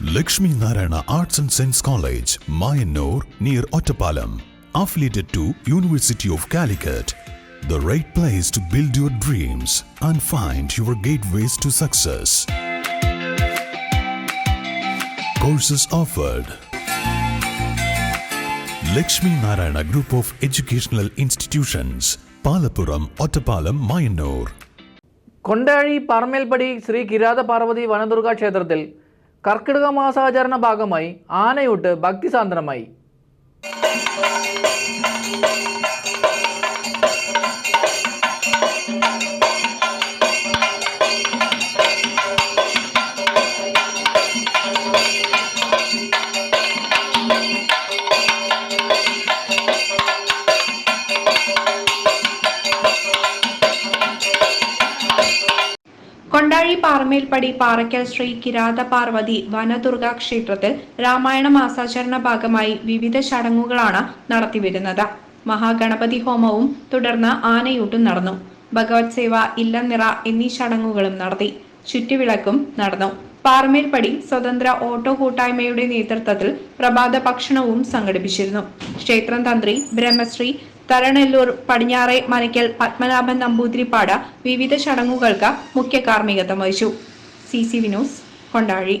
Lakshmi Narayana Arts and Science College, Mayanur, near Ottapalam. Affiliated to University of Calicut. The right place to build your dreams and find your gateways to success. Courses offered. Lakshmi Narayana Group of Educational Institutions, Palapuram, Ottapalam, Mayanur. Kondazhy പറമേൽപ്പടി Shri Kirata Parvathi Vanadurga ക്ഷേത്രത്തിൽ കർക്കിടക മാസാചരണ ഭാഗമായി ആനയൂട്ട് ഭക്തിസാന്ദ്രമായി. കൊണ്ടാഴി പാറമേൽപ്പടി പാറയ്ക്കൽ ശ്രീ കിരാത പാർവതി വനദുർഗ ക്ഷേത്രത്തിൽ രാമായണ മാസാചരണ ഭാഗമായി വിവിധ ചടങ്ങുകളാണ് നടത്തിവരുന്നത്. മഹാഗണപതി ഹോമവും തുടർന്ന് ആനയൂട്ടും നടന്നു. ഭഗവത് സേവ ഇല്ലനിറ എന്നീ ചടങ്ങുകളും നടത്തി. ചുറ്റുവിളക്കും നടന്നു. പാറമേൽപ്പടി സ്വതന്ത്ര ഓട്ടോ കൂട്ടായ്മയുടെ നേതൃത്വത്തിൽ പ്രഭാത ഭക്ഷണവും സംഘടിപ്പിച്ചിരുന്നു. ക്ഷേത്രം തന്ത്രി ബ്രഹ്മശ്രീ തരണല്ലൂർ പടിഞ്ഞാറെ മനയ്ക്കൽ പത്മനാഭൻ നമ്പൂതിരിപ്പാട വിവിധ ചടങ്ങുകൾക്ക് മുഖ്യ കാർമ്മികത്വം വഹിച്ചു. C C Vinos Kondazhi.